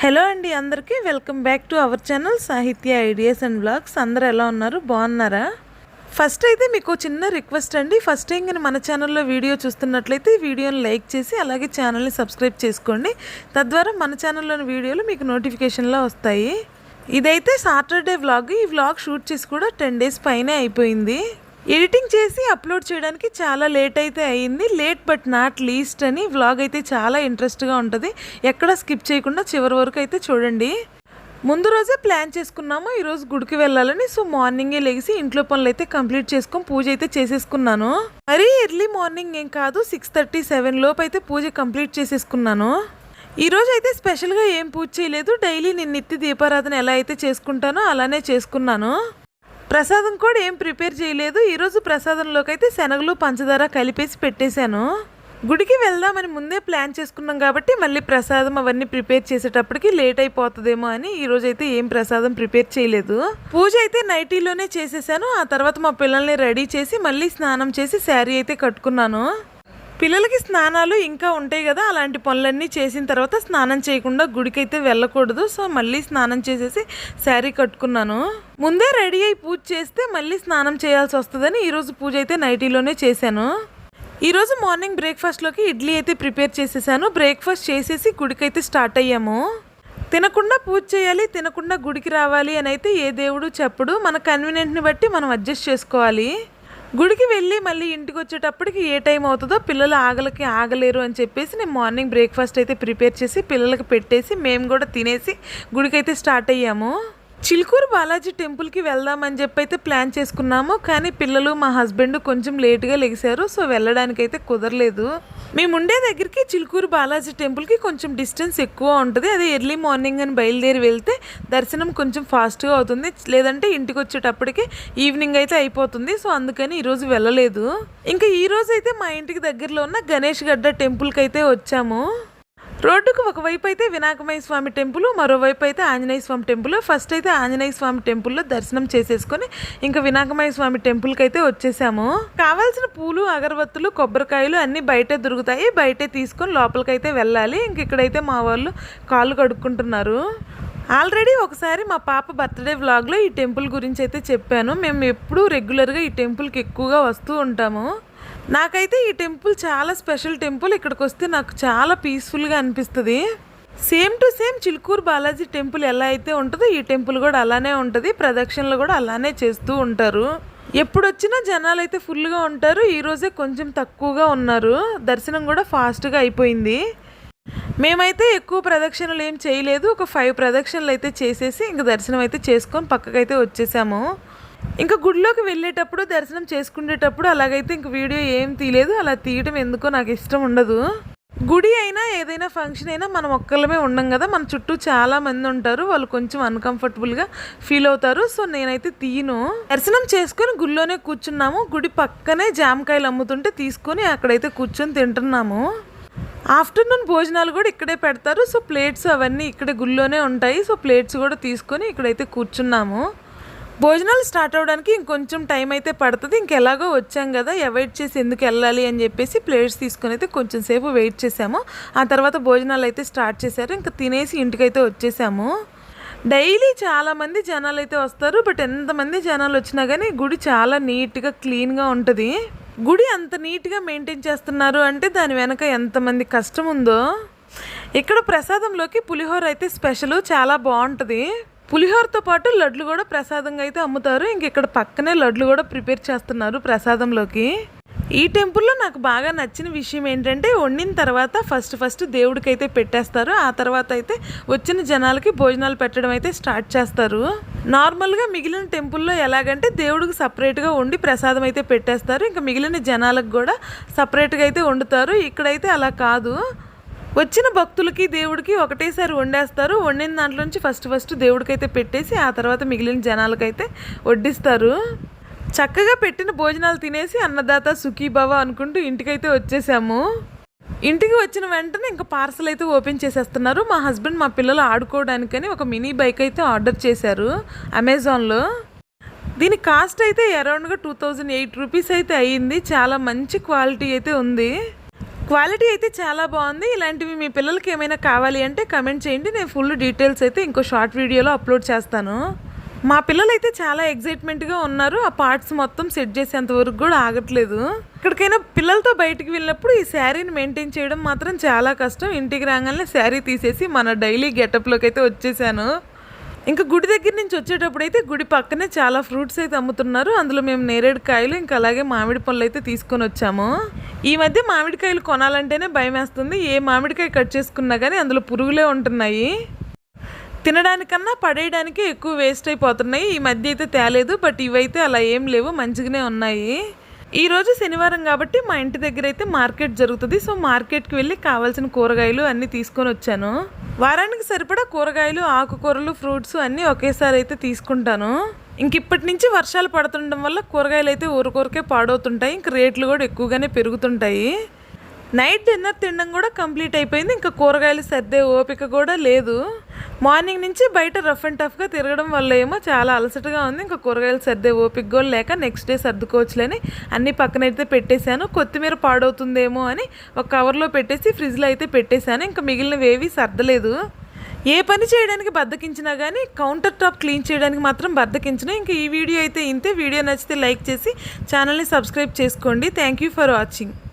Hello అండి అందరికీ. Welcome back to our channel Sahitya ideas and blogs. అందరూ ఎలా ఉన్నారు? బాగున్నారా? ఫస్ట్ అయితే మీకు చిన్న రిక్వెస్ట్ అండి. ఫస్ట్ టైం కానీ మన ఛానల్లో వీడియో చూస్తున్నట్లయితే వీడియోని లైక్ చేసి అలాగే ఛానల్ని సబ్స్క్రైబ్ చేసుకోండి. తద్వారా మన ఛానల్లోని వీడియోలు మీకు నోటిఫికేషన్లో వస్తాయి. ఇదైతే సాటర్డే వ్లాగ్. ఈ వ్లాగ్ షూట్ చేసి కూడా టెన్ డేస్ పైనే అయిపోయింది. ఎడిటింగ్ చేసి అప్లోడ్ చేయడానికి చాలా లేట్ అయితే అయ్యింది లేట్ బట్ నాట్ లీస్ట్ అని వ్లాగ్ అయితే చాలా ఇంట్రెస్ట్గా ఉంటుంది. ఎక్కడ స్కిప్ చేయకుండా చివరి వరకు అయితే చూడండి. ముందు రోజే ప్లాన్ చేసుకున్నాము. ఈరోజు గుడికి వెళ్ళాలని. సో మార్నింగే లేచి ఇంట్లో పనులు అయితే కంప్లీట్ చేసుకొని పూజ అయితే చేసేసుకున్నాను. మరీ ఎర్లీ మార్నింగ్ ఏం కాదు. సిక్స్ థర్టీ సెవెన్ లోపు అయితే పూజ కంప్లీట్ చేసేసుకున్నాను. ఈరోజు అయితే స్పెషల్గా ఏం పూజ చేయలేదు. డైలీ నేను నిత్య దీపారాధన ఎలా అయితే చేసుకుంటానో అలానే చేసుకున్నాను. ప్రసాదం కూడా ఏం ప్రిపేర్ చేయలేదు. ఈరోజు ప్రసాదంలోకి అయితే శనగలు పంచదార కలిపేసి పెట్టేశాను. గుడికి వెళ్దామని ముందే ప్లాన్ చేసుకున్నాం కాబట్టి మళ్ళీ ప్రసాదం అవన్నీ ప్రిపేర్ చేసేటప్పటికి లేట్ అయిపోతుందేమో అని ఈరోజు అయితే ఏం ప్రసాదం ప్రిపేర్ చేయలేదు. పూజ అయితే నైటీలోనే చేసేసాను. ఆ తర్వాత మా పిల్లల్ని రెడీ చేసి మళ్ళీ స్నానం చేసి శారీ అయితే కట్టుకున్నాను. పిల్లలకి స్నానాలు ఇంకా ఉంటాయి కదా అలాంటి పనులన్నీ చేసిన తర్వాత స్నానం చేయకుండా గుడికి అయితే వెళ్ళకూడదు. సో మళ్ళీ స్నానం చేసేసి శారీ కట్టుకున్నాను. ముందే రెడీ అయి పూజ చేస్తే మళ్ళీ స్నానం చేయాల్సి వస్తుందని ఈరోజు పూజ అయితే నైటీలోనే చేశాను. ఈరోజు మార్నింగ్ బ్రేక్ఫాస్ట్లోకి ఇడ్లీ అయితే ప్రిపేర్ చేసేసాను. బ్రేక్ఫాస్ట్ చేసేసి గుడికైతే స్టార్ట్ అయ్యాము. తినకుండా పూజ చేయాలి తినకుండా గుడికి రావాలి అని అయితే ఏ దేవుడు చెప్పడు. మన కన్వీనియంట్ని బట్టి మనం అడ్జస్ట్ చేసుకోవాలి. గుడికి వెళ్ళి మళ్ళీ ఇంటికి వచ్చేటప్పటికి ఏ టైం అవుతుందో పిల్లలు ఆగలకి ఆగలేరు అని చెప్పేసి నేను మార్నింగ్ బ్రేక్ఫాస్ట్ అయితే ప్రిపేర్ చేసి పిల్లలకి పెట్టేసి మేము కూడా తినేసి గుడికి అయితే స్టార్ట్ అయ్యాము. చిలుకూరు బాలాజీ టెంపుల్కి వెళ్దామని చెప్పి అయితే ప్లాన్ చేసుకున్నాము కానీ పిల్లలు మా హస్బెండ్ కొంచెం లేట్గా లెగిశారు సో వెళ్ళడానికి అయితే కుదరలేదు. మేము ఉండే దగ్గరికి చిలుకూరు బాలాజీ టెంపుల్కి కొంచెం డిస్టెన్స్ ఎక్కువ ఉంటుంది. అదే ఎర్లీ మార్నింగ్ అని బయలుదేరి వెళ్తే దర్శనం కొంచెం ఫాస్ట్గా అవుతుంది. లేదంటే ఇంటికి వచ్చేటప్పటికి ఈవినింగ్ అయితే అయిపోతుంది సో అందుకని ఈరోజు వెళ్ళలేదు. ఇంకా ఈ రోజు అయితే మా ఇంటికి దగ్గరలో ఉన్న గణేష్ గడ్డ టెంపుల్కి అయితే వచ్చాము. రోడ్డుకు ఒకవైపు అయితే వినాయకమయ స్వామి టెంపుల్ మరోవైపు అయితే ఆంజనేయ స్వామి టెంపుల్. ఫస్ట్ అయితే ఆంజనేయ స్వామి టెంపుల్లో దర్శనం చేసేసుకొని ఇంకా వినాయకమయ స్వామి టెంపుల్కి అయితే వచ్చేసాము. కావాల్సిన పూలు అగరబత్తులు కొబ్బరికాయలు అన్నీ బయటే దొరుకుతాయి. బయటే తీసుకొని లోపలికైతే వెళ్ళాలి. ఇంక ఇక్కడైతే మా వాళ్ళు కాళ్ళు కడుక్కుంటున్నారు. ఆల్రెడీ ఒకసారి మా పాప బర్త్డే వ్లాగ్లో ఈ టెంపుల్ గురించి అయితే చెప్పాను. మేము ఎప్పుడూ రెగ్యులర్గా ఈ టెంపుల్కి ఎక్కువగా వస్తూ ఉంటాము. నాకైతే ఈ టెంపుల్ చాలా స్పెషల్ టెంపుల్. ఇక్కడికి వస్తే నాకు చాలా పీస్ఫుల్గా అనిపిస్తుంది. Same to same Chilkur Balaji temple ఎలా అయితే ఉంటుందో ఈ టెంపుల్ కూడా అలానే ఉంటుంది. ప్రదక్షిణలు కూడా అలానే చేస్తూ ఉంటారు. ఎప్పుడు వచ్చినా జనాలు అయితే ఫుల్గా ఉంటారు ఈరోజే కొంచెం తక్కువగా ఉన్నారు. దర్శనం కూడా ఫాస్ట్గా అయిపోయింది. మేమైతే ఎక్కువ ప్రదక్షిణలు ఏం చేయలేదు. ఒక ఫైవ్ ప్రదక్షిణలు అయితే చేసేసి ఇంక దర్శనం అయితే చేసుకొని పక్కకైతే వచ్చేసాము. ఇంకా గుడిలోకి వెళ్ళేటప్పుడు దర్శనం చేసుకునేటప్పుడు అలాగైతే ఇంక వీడియో ఏం తీయలేదు. అలా తీయడం ఎందుకో నాకు ఇష్టం ఉండదు. గుడి అయినా ఏదైనా ఫంక్షన్ అయినా మనం ఒక్కళ్ళమే ఉండం కదా. మన చుట్టూ చాలా మంది ఉంటారు. వాళ్ళు కొంచెం అన్కంఫర్టబుల్గా ఫీల్ అవుతారు. సో నేనైతే తీయను. దర్శనం చేసుకొని గుడిలోనే కూర్చున్నాము. గుడి పక్కనే జామకాయలు అమ్ముతుంటే తీసుకొని అక్కడైతే కూర్చొని తింటున్నాము. ఆఫ్టర్నూన్ భోజనాలు కూడా ఇక్కడే పెడతారు. సో ప్లేట్స్ అవన్నీ ఇక్కడే గుళ్ళోనే ఉంటాయి. సో ప్లేట్స్ కూడా తీసుకొని ఇక్కడైతే కూర్చున్నాము. భోజనాలు స్టార్ట్ అవ్వడానికి ఇంకొంచెం టైం అయితే పడుతుంది. ఇంకెలాగో వచ్చాం కదా అవాయిడ్ చేసి ఎందుకు వెళ్ళాలి అని చెప్పేసి ప్లేట్స్ తీసుకొని అయితే కొంచెం సేపు వెయిట్ చేసాము. ఆ తర్వాత భోజనాలు అయితే స్టార్ట్ చేశారు. ఇంకా తినేసి ఇంటికైతే వచ్చేసాము. డైలీ చాలామంది జనాలు అయితే వస్తారు. బట్ ఎంతమంది జనాలు వచ్చినా కానీ గుడి చాలా నీట్గా క్లీన్గా ఉంటుంది. గుడి అంత నీట్గా మెయింటైన్ చేస్తున్నారు అంటే దాని వెనక ఎంతమంది కష్టం ఉందో. ఇక్కడ ప్రసాదంలోకి పులిహోర అయితే స్పెషల్ చాలా బాగుంటుంది. పులిహోరతో పాటు లడ్లు కూడా ప్రసాదంగా అయితే అమ్ముతారు. ఇంక ఇక్కడ పక్కనే లడ్లు కూడా ప్రిపేర్ చేస్తున్నారు ప్రసాదంలోకి. ఈ టెంపుల్లో నాకు బాగా నచ్చిన విషయం ఏంటంటే వండిన తర్వాత ఫస్ట్ ఫస్ట్ దేవుడికి అయితే పెట్టేస్తారు. ఆ తర్వాత అయితే వచ్చిన జనాలకి భోజనాలు పెట్టడం అయితే స్టార్ట్ చేస్తారు. నార్మల్గా మిగిలిన టెంపుల్లో ఎలాగంటే దేవుడికి సపరేట్గా వండి ప్రసాదం అయితే పెట్టేస్తారు. ఇంకా మిగిలిన జనాలకు కూడా సపరేట్గా అయితే వండుతారు. ఇక్కడైతే అలా కాదు. వచ్చిన భక్తులకి దేవుడికి ఒకటేసారి వండేస్తారు. వండిన దాంట్లో నుంచి ఫస్ట్ ఫస్ట్ దేవుడికైతే పెట్టేసి ఆ తర్వాత మిగిలిన జనాలకైతే వడ్డిస్తారు. చక్కగా పెట్టిన భోజనాలు తినేసి అన్నదాత సుఖీభవ అనుకుంటూ ఇంటికైతే వచ్చేసాము. ఇంటికి వచ్చిన వెంటనే ఇంకా పార్సల్ అయితే ఓపెన్ చేసేస్తున్నారు. మా హస్బెండ్ మా పిల్లలు ఆడుకోవడానికని ఒక మినీ బైక్ అయితే ఆర్డర్ చేశారు అమెజాన్లో దీని కాస్ట్ అయితే అరౌండ్గా టూ థౌజండ్ ఎయిట్ రూపీస్ అయితే అయ్యింది. చాలా మంచి క్వాలిటీ అయితే ఉంది. క్వాలిటీ అయితే చాలా బాగుంది. ఇలాంటివి మీ పిల్లలకి ఏమైనా కావాలి అంటే కమెంట్ చేయండి. నేను ఫుల్ డీటెయిల్స్ అయితే ఇంకో షార్ట్ వీడియోలో అప్లోడ్ చేస్తాను. మా పిల్లలు అయితే చాలా ఎగ్జైట్మెంట్గా ఉన్నారు. ఆ పార్ట్స్ మొత్తం సెట్ చేసేంత వరకు కూడా ఆగట్లేదు. ఎక్కడికైనా పిల్లలతో బయటికి వెళ్ళినప్పుడు ఈ శారీని మెయింటైన్ చేయడం మాత్రం చాలా కష్టం. ఇంటికి రాగానే శారీ తీసేసి మన డైలీ గెటప్లోకి అయితే వచ్చేసాను. ఇంకా గుడి దగ్గర నుంచి వచ్చేటప్పుడు అయితే గుడి పక్కనే చాలా ఫ్రూట్స్ అయితే అమ్ముతున్నారు. అందులో మేము నేరేడు కాయలు ఇంకా అలాగే మామిడి పళ్ళు అయితే తీసుకొని వచ్చాము. ఈ మధ్య మామిడికాయలు కొనాలంటేనే భయం వేస్తుంది. ఏ మామిడికాయ కట్ చేసుకున్నా కానీ అందులో పురుగులే ఉంటున్నాయి. తినడానికన్నా పడేయడానికి ఎక్కువ వేస్ట్ అయిపోతున్నాయి. ఈ మధ్య అయితే తేలేదు బట్ ఇవైతే అలా ఏం లేవు. మంచిగానే ఉన్నాయి. ఈ రోజు శనివారం కాబట్టి మా ఇంటి దగ్గర అయితే మార్కెట్ జరుగుతుంది. సో మార్కెట్కి వెళ్ళి కావాల్సిన కూరగాయలు అన్నీ తీసుకొని వచ్చాను. వారానికి సరిపడా కూరగాయలు ఆకుకూరలు ఫ్రూట్స్ అన్నీ ఒకేసారి అయితే తీసుకుంటాను. ఇంక ఇప్పటి నుంచి వర్షాలు పడుతుండడం వల్ల కూరగాయలు అయితే ఊరికొరకే పాడవుతుంటాయి. ఇంక రేట్లు కూడా ఎక్కువగానే పెరుగుతుంటాయి. నైట్ డిన్నర్ తినడం కూడా కంప్లీట్ అయిపోయింది. ఇంకా కూరగాయలు సర్దే ఓపిక కూడా లేదు. మార్నింగ్ నుంచి బయట రఫ్ అండ్ టఫ్గా తిరగడం వల్ల ఏమో చాలా అలసటగా ఉంది. ఇంకా కూరగాయలు సర్దే ఓపిక కూడా లేక నెక్స్ట్ డే సర్దుకోవచ్చులని అన్ని పక్కనైతే పెట్టేశాను. కొత్తిమీర పాడవుతుందేమో అని ఒక కవర్లో పెట్టేసి ఫ్రిడ్జ్లో అయితే పెట్టేశాను. ఇంకా మిగిలినవి సర్దలేదు. ఏ పని చేయడానికి బద్దకించినా కానీ కౌంటర్ టాప్ క్లీన్ చేయడానికి మాత్రం బద్దకించిన. ఇంకా ఈ వీడియో అయితే ఇంతే. వీడియో నచ్చితే లైక్ చేసి ఛానల్ని సబ్స్క్రైబ్ చేసుకోండి. Thank you for watching